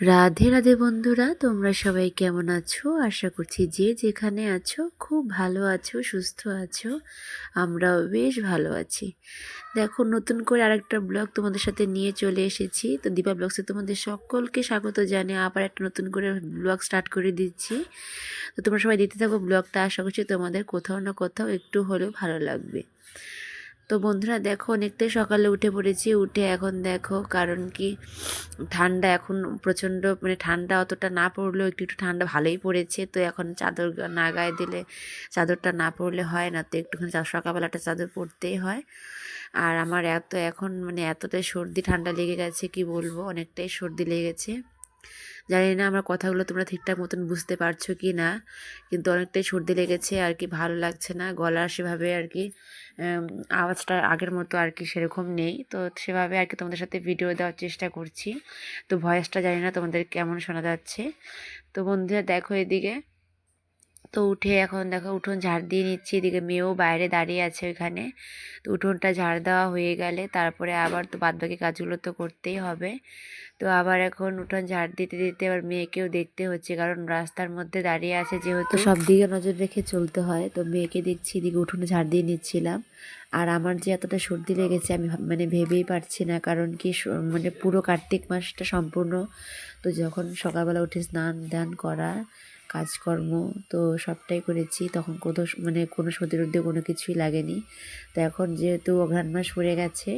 রাধে রাধে বন্ধুরা, তোমরা সবাই কেমন আছো? আশা করছি যে যেখানে আছো, খুব ভালো আছো, সুস্থ আছো, আমরাও বেশ ভালো আছি। দেখো, নতুন করে আরেকটা ব্লগ তোমাদের সাথে নিয়ে চলে এসেছি। তো দীপা ব্লগসে তোমাদের সকলকে স্বাগত জানিয়ে আবার একটা নতুন করে ব্লগ স্টার্ট করে দিচ্ছি। তো তোমরা সবাই দিতে থাকো, ব্লগটা আশা করছি তোমাদের কোথাও না কোথাও একটু হলেও ভালো লাগবে। তো বন্ধুরা দেখো অনেকটাই সকালে উঠে পড়েছি, উঠে এখন দেখো কারণ কি ঠান্ডা এখন প্রচণ্ড মানে ঠান্ডা অতটা না পড়লেও একটু একটু ঠান্ডা ভালোই পড়েছে। তো এখন চাদর না গায়ে দিলে চাদরটা না পড়লে হয় না, তো একটুখানি সকালবেলাটা চাদর পরতেই হয়। আর আমার এত, এখন মানে এতটাই সর্দি, ঠান্ডা লেগে গেছে, কি বলব? অনেকটাই সর্দি লেগেছে। জানি না আমার কথাগুলো তোমরা ঠিকঠাক মতন বুঝতে পারছ কি না, কিন্তু অনেকটাই সর্দি লেগেছে আর কি, ভালো লাগছে না গলা সেভাবে আর কি আওয়াজটা আগের মতো আর কি সেরকম নেই, তো সেভাবে আর কি তোমাদের সাথে ভিডিও দেওয়ার চেষ্টা করছি, তো ভয়েসটা জানি না তোমাদের কেমন শোনা যাচ্ছে, তো বন্ধুরা দেখো এদিকে তো উঠে এখন দেখো উঠোন ঝাড় দিয়ে নিচ্ছি, এদিকে মেয়েও বাইরে দাঁড়িয়ে আছে ওইখানে। তো উঠোনটা ঝাড় দেওয়া হয়ে গেলে তারপরে আবার তো বাদবাকি কাজগুলো তো করতেই হবে। তো আবার এখন উঠোন ঝাড় দিতে দিতে আবার মেয়েকেও দেখতে হচ্ছে, কারণ রাস্তার মধ্যে দাঁড়িয়ে আছে যেহেতু। সব দিকে নজর রেখে চলতে হয়, তো মেয়েকে দেখছি এদিকে উঠোনে ঝাড় দিয়ে নিচ্ছিলাম। আর আমার যে এতটা সর্দি লেগেছে আমি মানে ভেবেই পারছি না, কারণ কি মানে পুরো কার্তিক মাসটা সম্পূর্ণ। তো যখন সকালবেলা উঠে স্নান দান করা কাজকর্ম তো সবটাই করেছি। তখন কোনো মানে কোনো সর্দি রোদ্দে কোনো কিছুই লাগেনি। তো এখন যেহেতু অঘ্রাণ মাস পড়ে গেছে,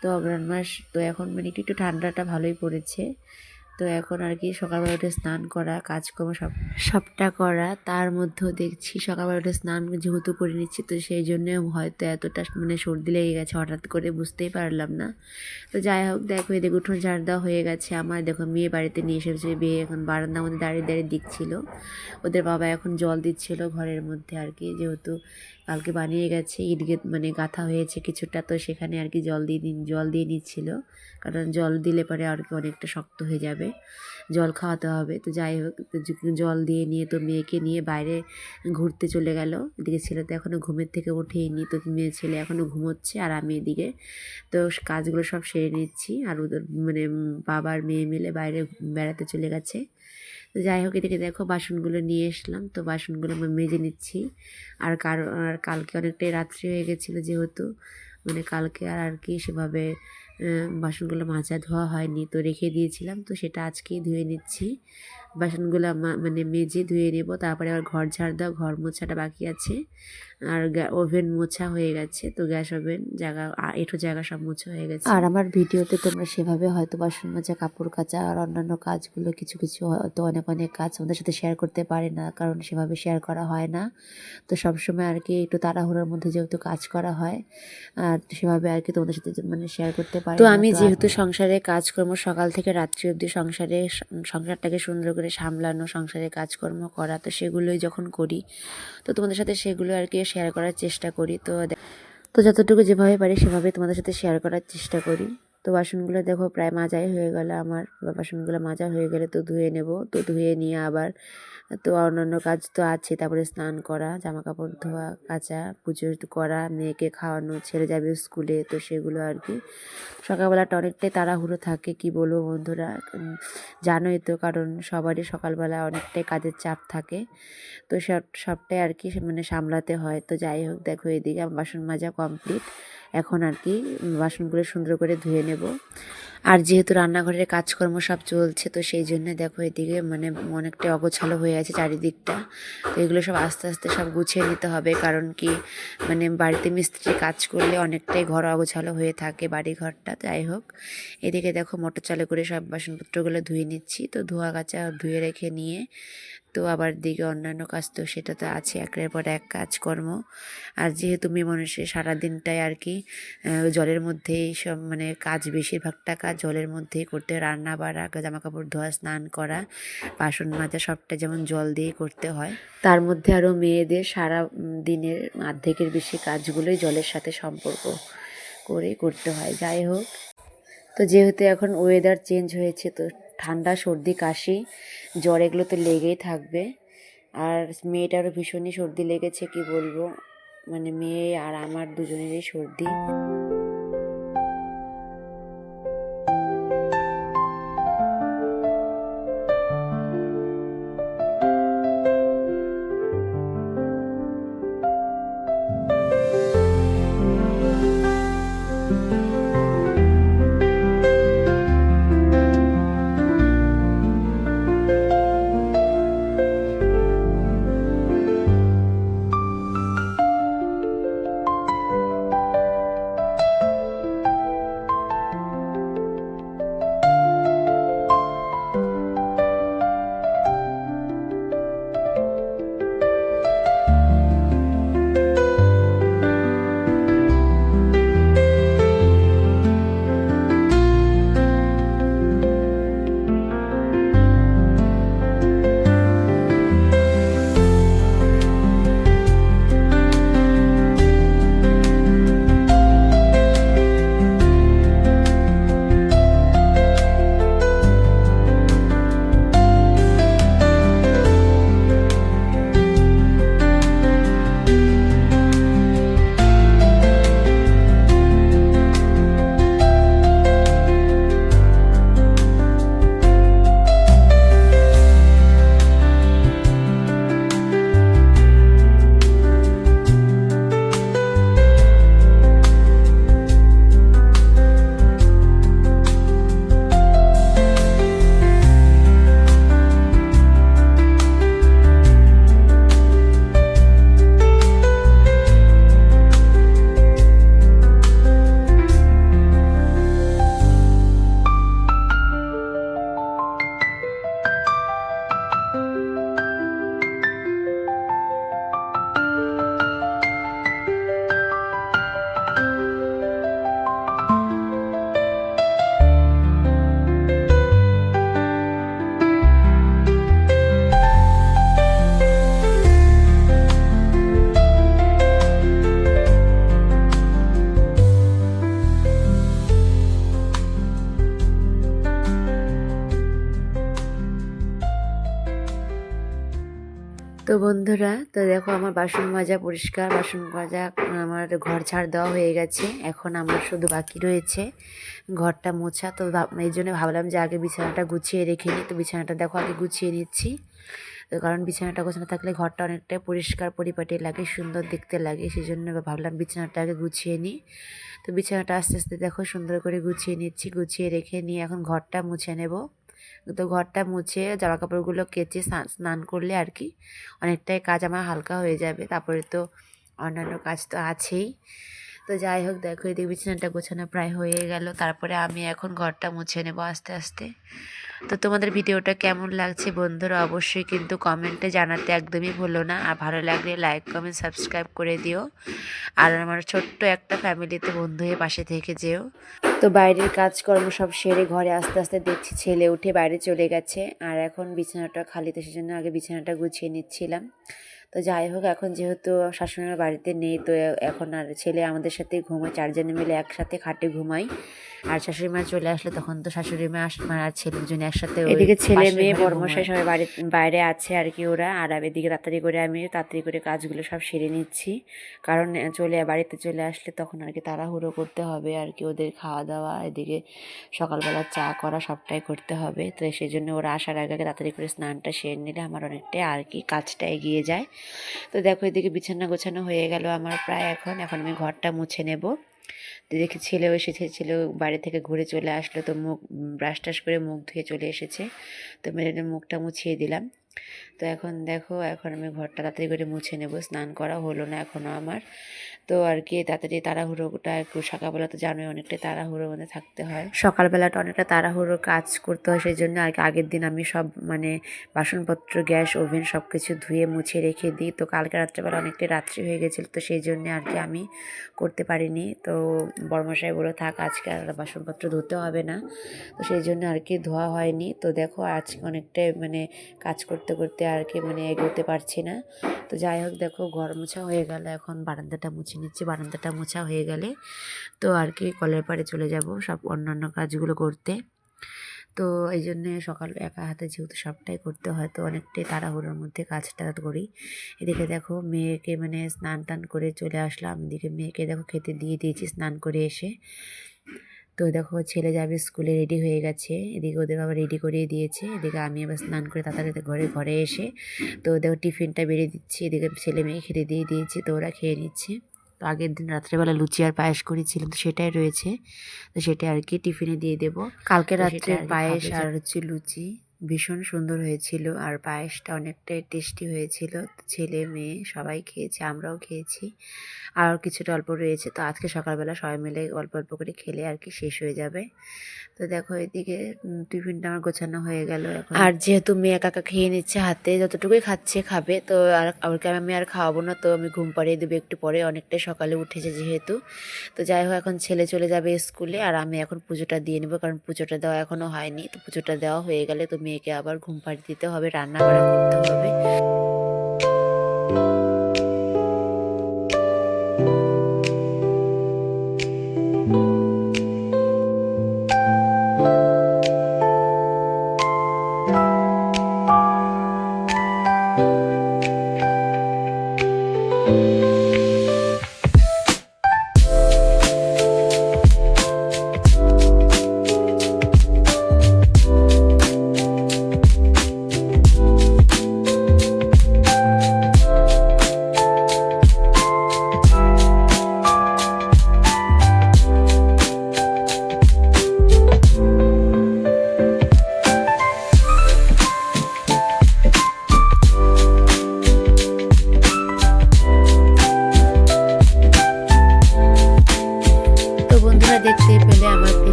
তো অঘ্রাণ মাস, তো এখন মানে একটু একটু ঠান্ডাটা ভালোই পড়েছে। তো এখন আর কি সকালবেলা উঠে স্নান করা, কাজকর্ম সব সবটা করা। তার মধ্যেও দেখছি সকালবেলা উঠে স্নান যেহেতু করে নিচ্ছি, তো সেই জন্য হয়তো এতটা মানে সর্দি লেগে গেছে হঠাৎ করে বুঝতেই পারলাম না। তো যাই হোক, দেখো এদিকে উঠোন ঝাড় দেওয়া হয়ে গেছে আমার। দেখো মেয়ে বাড়িতে নিয়ে এসেছে বিয়ে এখন বারান্দার মধ্যে দাঁড়িয়ে দাঁড়িয়ে দিচ্ছিল ওদের বাবা এখন জল দিচ্ছিল ঘরের মধ্যে আর কি, যেহেতু কালকে বানিয়ে গেছে, ইট মানে গাঁথা হয়েছে কিছুটা, তো সেখানে আর কি জল দিয়ে দিন, জল দিয়ে নিচ্ছিল। কারণ জল দিলে পরে আর কি অনেকটা শক্ত হয়ে যাবে। জল খাওয়াতে হবে। তো যাই হোক জল দিয়ে নিয়ে, তো মেয়েকে নিয়ে বাইরে ঘুরতে চলে গেল। এদিকে ছেলে তো এখনও ঘুমের থেকে উঠেইনি তো মেয়ে, ছেলে এখনও ঘুমোচ্ছে আর আমি এদিকে। তো কাজগুলো সব সেরে নিচ্ছি। আর ওদের মানে বাবার মেয়ে মিলে বাইরে বেড়াতে চলে গেছে। তো যাই হোক, এদিকে দেখো বাসনগুলো নিয়ে এসলাম। তো বাসনগুলো আমি মেজে নিচ্ছি। আর কার, আর কালকে অনেকটাই রাত্রি হয়ে গেছিল যেহেতু। মানে কালকে আর আর কি সেভাবে বাসনগুলো মাজা ধোয়া হয়নি। তো রেখে দিয়েছিলাম। তো সেটা আজকেই ধুয়ে নিচ্ছি। বাসনগুলো মানে মেজে ধুয়ে নেব তারপরে আবার ঘর ঝাড় দেওয়া ঘর মোছাটা বাকি আছে। আর ওভেন মোছা হয়ে গেছে তো গ্যাস ওভেন জায়গা এটো জায়গা সব মোছা হয়ে গেছে। আর আমার ভিডিওতে তোমরা সেভাবে হয়তো বাসন মাজা কাপড় কাচা আর অন্যান্য কাজগুলো কিছু কিছু হয়তো অনেক অনেক কাজ আমাদের সাথে শেয়ার করতে পারে না কারণ সেভাবে শেয়ার করা হয় না। তো সবসময় আর কি একটু তাড়াহুড়োর মধ্যে যেহেতু কাজ করা হয় আর সেভাবে আর কি তোমাদের সাথে মানে শেয়ার করতে পারি তো আমি যেহেতু সংসারে কাজকর্ম সকাল থেকে রাত্রি অবধি সংসারে সংসারটাকে সুন্দর করে সামলানো, সংসারে কাজকর্ম করা, তো সেগুলোই যখন করি, তো তোমাদের সাথে সেগুলো আর কি শেয়ার করার চেষ্টা করি। তো তো যতটুকু যেভাবে পারি সেভাবে তোমাদের সাথে শেয়ার করার চেষ্টা করি। তো বাসনগুলো দেখো প্রায় মাজাই হয়ে গেল আমার। বাসনগুলো মাজা হয়ে গেলে তো ধুয়ে নেব। তো ধুয়ে নিয়ে আবার তো অন্যান্য কাজ তো আছে। তারপরে স্নান করা জামা কাপড় ধোয়া, কাচা, পুজো করা, মেয়েকে খাওয়ানো ছেড়ে যাবে স্কুলে তো সেগুলো আর কি। সকালবেলাটা অনেকটাই তাড়াহুড়ো থাকে, কি বলব বন্ধুরা? জানোই তো, কারণ সবারই সকালবেলা অনেকটাই কাজের চাপ থাকে। তো সব, সবটাই আর কি মানে সামলাতে হয়। তো যাই হোক, দেখো এদিকে আমার বাসন মাজা কমপ্লিট। এখন আর কি বাসনগুলো সুন্দর করে ধুয়ে নেব। নেব আর যেহেতু রান্নাঘরের কাজকর্ম সব চলছে, তো সেই জন্য দেখো এদিকে মানে অনেকটাই অগোছালো হয়ে আছে চারিদিকটা। তো এগুলো সব আস্তে আস্তে সব গুছিয়ে নিতে হবে, কারণ কি মানে বাড়িতে মিস্ত্রি কাজ করলে অনেকটাই ঘর অগোছালো হয়ে থাকে বাড়ি ঘরটা যাই হোক। এদিকে দেখো মোটর চালু করে সব বাসনপত্রগুলো ধুয়ে নিচ্ছি, তো ধোয়া কাচা ধুয়ে রেখে নিয়ে, তো আবার দিকে অন্যান্য কাজ তো সেটা তো আছে, একের পর এক কাজকর্ম। আর যেহেতু মেয়ে মানুষের সারাদিনটাই আর কি জলের মধ্যেই সব মানে কাজ বেশিরভাগটা কাজ জলের মধ্যেই করতে রান্না বাড়া জামা কাপড় ধোয়া, স্নান করা, বাসন মাজা, সবটা যেমন জল দিয়ে করতে হয়। তার মধ্যে আরও মেয়েদের সারা দিনের অর্ধেকের বেশি কাজগুলোই জলের সাথে সম্পর্ক করে করতে হয়। যাই হোক, তো যেহেতু এখন ওয়েদার চেঞ্জ হয়েছে, তো ঠান্ডা, সর্দি, কাশি, জ্বর এগুলো তো লেগেই থাকবে। আর মেয়েটারও ভীষণই সর্দি লেগেছে, কি বলব? মানে মেয়ে আর আমার দুজনেরই সর্দি। বন্ধুরা, তো দেখো আমার বাসন মাজা পরিষ্কার, বাসন মাজা আমার ঘর ছাড় দেওয়া হয়ে গেছে। এখন আমার শুধু বাকি রয়েছে ঘরটা মোছা। তো এই জন্য ভাবলাম যে আগে বিছানাটা গুছিয়ে রেখে নিই। তো বিছানাটা দেখো আগে গুছিয়ে নিচ্ছি। তো কারণ বিছানাটা গোছানো থাকলে ঘরটা অনেকটাই পরিষ্কার, পরিপাটি লাগে, সুন্দর দেখতে লাগে। সেই জন্য ভাবলাম বিছানাটা আগে গুছিয়ে নিই। তো বিছানাটা আস্তে আস্তে দেখো সুন্দর করে গুছিয়ে নিচ্ছি, গুছিয়ে রেখে নিয়ে এখন ঘরটা মুছে নেব। তো ঘরটা মুছে জামা কাপড়গুলো কেচে স্নান- করলে আর কি অনেকটাই কাজ আমার হালকা হয়ে যাবে। তারপরে তো অন্যান্য কাজ তো আছেই। তো যাই হোক, দেখো, এদিকে বিছানাটা গোছানো প্রায় হয়ে গেল। তারপরে আমি এখন ঘরটা মুছে নেব আস্তে আস্তে। তো তোমাদের ভিডিওটা কেমন লাগছে বন্ধুরা অবশ্যই কিন্তু কমেন্টে জানাতে একদমই ভুলো না। আর ভালো লাগলে লাইক, কমেন্ট, সাবস্ক্রাইব করে দিও। আর আমার ছোট্ট একটা ফ্যামিলিতে বন্ধু হয়ে পাশে থেকে যেও। তো বাইরের কাজকর্ম সব সেরে ঘরে আস্তে আস্তে দেখছি ছেলে উঠে বাইরে চলে গেছে। আর এখন বিছানাটা খালি, তো সেজন্য আগে বিছানাটা গুছিয়ে নিচ্ছিলাম। তো যাই হোক এখন যেহেতু শাশুড়িমার বাড়িতে নেই তো এখন আর ছেলে আমাদের সাথে ঘুমায় চারজনে মিলে একসাথে খাটে ঘুমাই। আর শাশুড়ি মা চলে আসলে তখন তো শাশুড়ি মা আস- মা আর ছেলের জন্য একসাথে এদিকে ছেলে মেয়ে বর্মশাই সবাই বাড়ি বাইরে আছে আর কি ওরা। আর আমি এদিকে তাড়াতাড়ি করে আমি তাড়াতাড়ি করে কাজগুলো সব সেরে নিচ্ছি। কারণ চলে বাড়িতে চলে আসলে তখন আর কি তাড়াহুড়ো করতে হবে আর কি ওদের খাওয়া দাওয়া এদিকে সকালবেলা চা করা সবটাই করতে হবে। তো সেই জন্য ওরা আসার আগে আগে তাড়াতাড়ি করে স্নানটা সেরে নিলে আমার অনেকটাই আর কি কাজটা এগিয়ে যায়। তো দেখো, এদিকে বিছানা গোছানো হয়ে গেল আমার প্রায় এখন। এখন আমি ঘরটা মুছে নেব। তো দেখি ছেলে এসেছে ছেলেও বাড়ি থেকে ঘুরে চলে আসলো, তো মুখ, ব্রাশ টাশ করে মুখ ধুয়ে চলে এসেছে। তো মেরে মুখটা মুছিয়ে দিলাম। তো এখন দেখো, এখন আমি ঘরটা তাড়াতাড়ি করে মুছে নেব। স্নান করা হলো না এখনও আমার। তো আর কি, তাড়াতাড়ি তাড়াহুড়োটা একটু সকালবেলা তো জানোই অনেকটাই তাড়াহুড়োর মধ্যে থাকতে হয়। সকালবেলাটা অনেকটা তাড়াহুড়ো কাজ করতে হয়, সেই জন্য আর কি আগের দিন আমি সব মানে বাসনপত্র, গ্যাস, ওভেন সব কিছু ধুয়ে, মুছে রেখে দিই। তো কালকে রাত্রেবেলা অনেকটাই রাত্রি হয়ে গেছিল, তো সেই জন্য আর কি আমি করতে পারিনি। তো বর্মশাই বলে থাক, আজকে আর বাসনপত্র ধুতে হবে না। তো সেই জন্য আর কি ধোয়া হয়নি। তো দেখো, আজকে অনেকটাই মানে কাজ করতে করতে আর কি মানে এগোতে পারছি না। তো যাই হোক, দেখো, ঘর মোছা হয়ে গেল, এখন বারান্দাটা মুছে নিচ্ছি বারান্দাটা মোছা হয়ে গেলে। তো আর কি, কলের পাড়ে চলে যাব সব অন্যান্য কাজগুলো করতে। তো এই জন্যে সকাল একা হাতে যেহেতু সবটাই করতে হয়, তো অনেকটাই তাড়াহুড়োর মধ্যে কাজটা করি। এদিকে দেখো মেয়েকে মানে স্নান টান করে চলে আসলাম। এদিকে মেয়েকে দেখো খেতে দিয়ে দিয়েছি স্নান করে এসে। তো দেখো ছেলে যাবে স্কুলে রেডি হয়ে গেছে। এদিকে ওদের বাবা রেডি করিয়ে দিয়েছে। এদিকে আমি আবার স্নান করে তাড়াতাড়ি ঘরে ঘরে এসে তো দেখো টিফিনটা বেরিয়ে দিচ্ছি। এদিকে ছেলে মেয়ে খেতে দিয়ে দিয়েছি, তো ওরা খেয়ে নিচ্ছে। তো আগের দিন রাত্রেবেলা লুচি আর পায়েস করেছিলাম তো সেটাই রয়েছে। তো সেটা আর কি টিফিনে দিয়ে দেবো। কালকে রাত্রে পায়েস আর হচ্ছে লুচি। ভীষণ সুন্দর হয়েছিল আর পায়েসটা অনেকটাই টেস্টি হয়েছিল। ছেলে, মেয়ে সবাই খেয়েছে, আমরাও খেয়েছি। আর কিছুটা অল্প রয়েছে। তো আজকে সকালবেলা সবাই মিলে অল্প অল্প করে খেলে আর কি শেষ হয়ে যাবে। তো দেখো এদিকে টিফিনটা আমার গোছানো হয়ে গেল আর যেহেতু মেয়ে একা একা খেয়ে নিচ্ছে হাতে, যতটুকুই খাচ্ছে খাবে। তো আর ওকে আমি আর খাওয়াবো না, তো আমি ঘুম পাড়িয়ে দেবো একটু পরে। অনেকটাই সকালে উঠেছে যেহেতু। তো যাই হোক, এখন ছেলে চলে যাবে স্কুলে। আর আমি এখন পুজোটা দিয়ে নেব, কারণ পুজোটা দেওয়া এখনও হয়নি। তো পুজোটা দেওয়া হয়ে গেলে তো মেয়েকে আবার ঘুম পাড়িয়ে দিতে হবে রান্না বাড়া করতে হবে।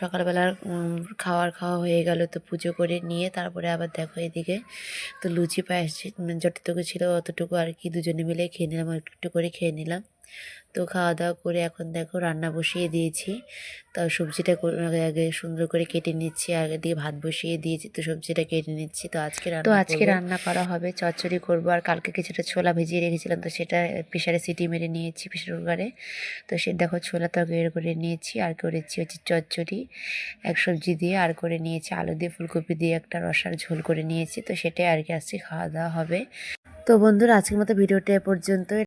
সকালবেলার খাওয়ার খাওয়া হয়ে গেল তো পুজো করে নিয়ে তারপরে আবার দেখো এদিকে তো লুচি পায়েস যতটুকু ছিল অতটুকু আর কি দুজনে মিলে খেয়ে নিলাম একটু একটু করে খেয়ে নিলাম। তো খাওয়া দাওয়া করে এখন দেখো রান্না বসিয়ে দিয়েছি। তো সবজিটা আগে সুন্দর করে কেটে নিচ্ছি আগে দিয়ে ভাত বসিয়ে দিয়েছি তো সবজিটা কেটে নিচ্ছি। তো আজকে তো আজকে রান্না করা হবে চচ্চড়ি করব আর কালকে কিছুটা ছোলা ভিজিয়ে রেখেছিলাম তো সেটা প্রেশারে সিটি মেরে নিয়েছি প্রেশার কুকারে। তো সে দেখো ছোলা তরকারি করে নিয়েছি আর করেছি হচ্ছে চচ্চড়ি এক সবজি দিয়ে আর করে নিয়েছি আলু দিয়ে ফুলকপি দিয়ে একটা রসার ঝোল করে নিয়েছি তো সেটাই আর কি আজকে খাওয়া দাওয়া হবে। তো বন্ধুরা আজকের মতো ভিডিওটা এ পর্যন্ত